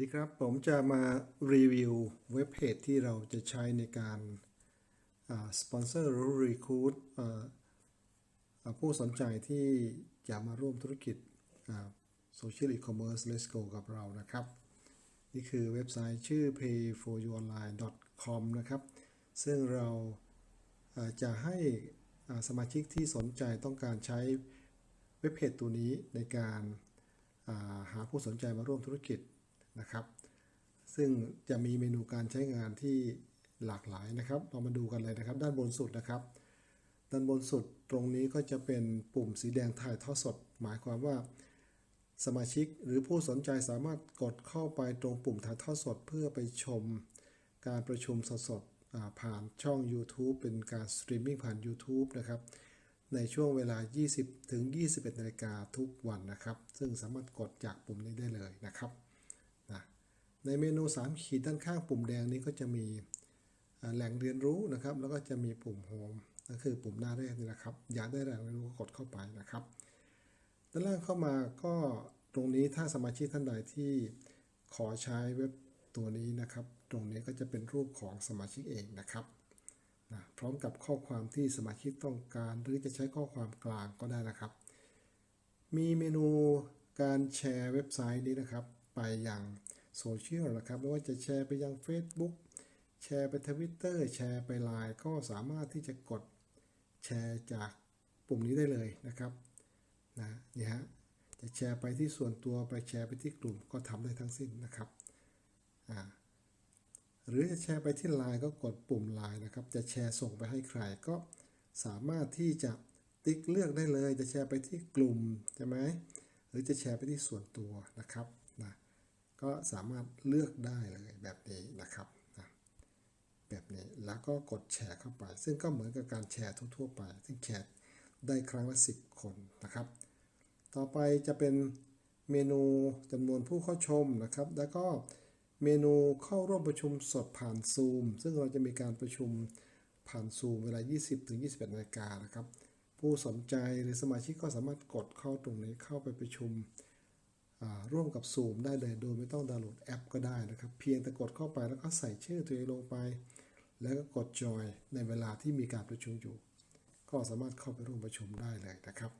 ดีครับ ผมจะมารีวิวเว็บเพจที่เราจะใช้ในการสปอนเซอร์หรือรีคูดผู้สนใจที่อยากมาร่วมธุรกิจโซเชียลอีคอมเมิร์ซ Let's Go กับเรานะครับ นี่คือเว็บไซต์ชื่อ payforyouonline.com นะครับ ซึ่งเราจะให้สมาชิกที่สนใจต้องการใช้เว็บเพจตัวนี้ในการหาผู้สนใจมาร่วมธุรกิจ นะครับ ซึ่งจะมีเมนูการใช้งานที่หลากหลายนะครับ เรามาดูกันเลยนะครับ ด้านบนสุดนะครับ ด้านบนสุดตรงนี้ก็จะเป็นปุ่มสีแดงถ่ายทอดสด หมายความว่าสมาชิกหรือผู้สนใจสามารถกดเข้าไปตรงปุ่มถ่ายทอดสด เพื่อไปชมการประชุมสดๆผ่านช่อง YouTube เป็นการสตรีมมิ่งผ่าน YouTube นะครับในช่วงเวลา 20 ถึง 21 นาฬิกาทุกวันนะครับ ซึ่งสามารถกดจากปุ่มนี้ได้เลยนะครับ ในเมนู 3 ขีดด้านข้างปุ่มแดงนี้ก็จะมีแหล่งเรียนรู้นะครับ แล้วก็จะมีปุ่มโฮมก็คือปุ่มหน้าแรกนี่นะครับ อยากได้แหล่งเรียนรู้ก็กดเข้าไปนะครับ ด้านล่างเข้ามาก็ตรงนี้ถ้าสมาชิกท่านใดที่ขอใช้เว็บตัวนี้นะครับ ตรงนี้ก็จะเป็นรูปของสมาชิกเองนะครับนะพร้อมกับข้อความที่สมาชิกต้องการ หรือจะใช้ข้อความกลางก็ได้นะครับ มีเมนูการแชร์เว็บไซต์นี้นะครับ ไปยัง โซเชียลนะครับไม่ว่าจะแชร์ไปยัง Facebook แชร์ไปทวิตเตอร์แชร์ไปไลน์ก็สามารถที่จะกดแชร์จากปุ่มนี้ได้เลยนะครับนะนี่ฮะจะแชร์ไปที่ส่วนตัวไปแชร์ไปที่กลุ่มก็ทำได้ทั้งสิ้นนะครับอ่าหรือจะแชร์ไปที่ไลน์ก็กดปุ่มไลน์นะครับ จะแชร์ส่งไปให้ใครก็สามารถที่จะติ๊กเลือกได้เลย จะแชร์ไปที่กลุ่มใช่ไหมหรือจะแชร์ไปที่ส่วนตัวนะครับ ก็สามารถเลือกได้เลยแบบนี้นะครับนะแบบนี้แล้วก็กดแชร์เข้าไป ซึ่งก็เหมือนกับการแชร์ทั่วๆไป ซึ่งแชร์ได้ครั้งละ 10 คนนะครับ ต่อไปจะเป็นเมนูจำนวนผู้เข้าชมนะครับ แล้วก็เมนูเข้าร่วมประชุมสดผ่านซูมซึ่งเราจะมีการประชุมผ่านซูมเวลา 20ถึง21นาฬิกานะครับ ผู้สนใจหรือสมาชิกก็สามารถกดเข้าตรงนี้เข้าไปประชุม ร่วมกับซูมได้เลย โดยไม่ต้องดาวน์โหลดแอปก็ได้นะครับ เพียงแต่กดเข้าไปแล้วก็ใส่ชื่อตัวเองลงไป แล้วก็กดจอยในเวลาที่มีการประชุมอยู่ ก็สามารถเข้าไปร่วมประชุมได้เลยนะครับ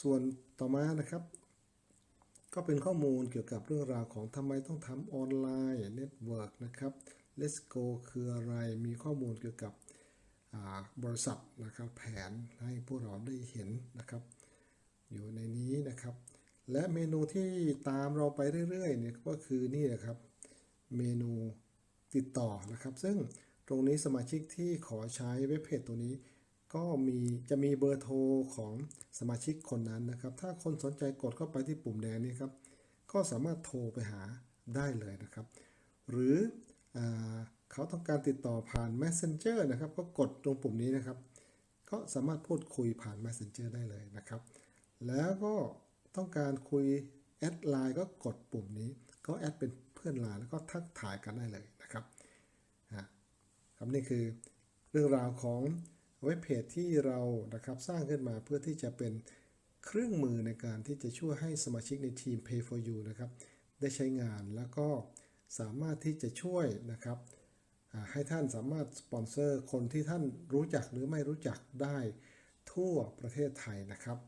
ส่วนต่อมานะครับ ก็เป็นข้อมูลเกี่ยวกับเรื่องราวของทำไมต้องทำออนไลน์เน็ตเวิร์กนะครับ Let's Go คืออะไร มีข้อมูลเกี่ยวกับบริษัทนะครับแผนให้พวกเราได้เห็นนะครับ อยู่ในนี้นะครับ และเมนูที่ตามเราไปเรื่อยๆเนี่ยก็คือนี่นะครับ เมนูติดต่อนะครับ ซึ่งตรงนี้สมาชิกที่ขอใช้เว็บเพจตัวนี้ ก็มีจะมีเบอร์โทรของสมาชิกคนนั้นนะครับ ถ้าคนสนใจกดเข้าไปที่ปุ่มแดงนี้ครับ ก็สามารถโทรไปหาได้เลยนะครับ หรืออเขาต้องการติดต่อผ่าน Messenger นะครับ ก็กดตรงปุ่มนี้นะครับ ก็สามารถพูดคุยผ่าน Messenger ได้เลยนะครับ แล้วก็ ต้องการคุยแอดไลน์ก็กดปุ่มนี้ก็แอดเป็นเพื่อนไลน์แล้วก็ทักทายกันได้เลยนะครับครับนี่คือเรื่องราวของเว็บเพจที่เรานะครับสร้างขึ้นมาเพื่อที่จะเป็นเครื่องมือในการที่จะช่วยให้สมาชิกในทีม Pay for You นะครับได้ใช้งานแล้วก็สามารถที่จะช่วยนะครับให้ท่านสามารถสปอนเซอร์คนที่ท่านรู้จักหรือไม่รู้จักได้ทั่วประเทศไทยนะครับ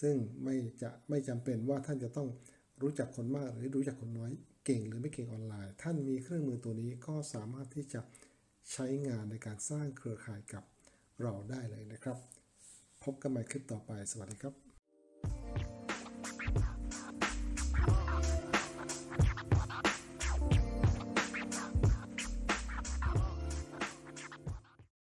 ซึ่งไม่จะไม่จำเป็นว่าท่านจะต้องรู้จักคนมากหรือรู้จักคนน้อยเก่งหรือไม่เก่งออนไลน์ ท่านมีเครื่องมือตัวนี้ก็สามารถที่จะใช้งานในการสร้างเครือข่ายกับเราได้เลยนะครับ พบกันใหม่คลิปต่อไปสวัสดีครับ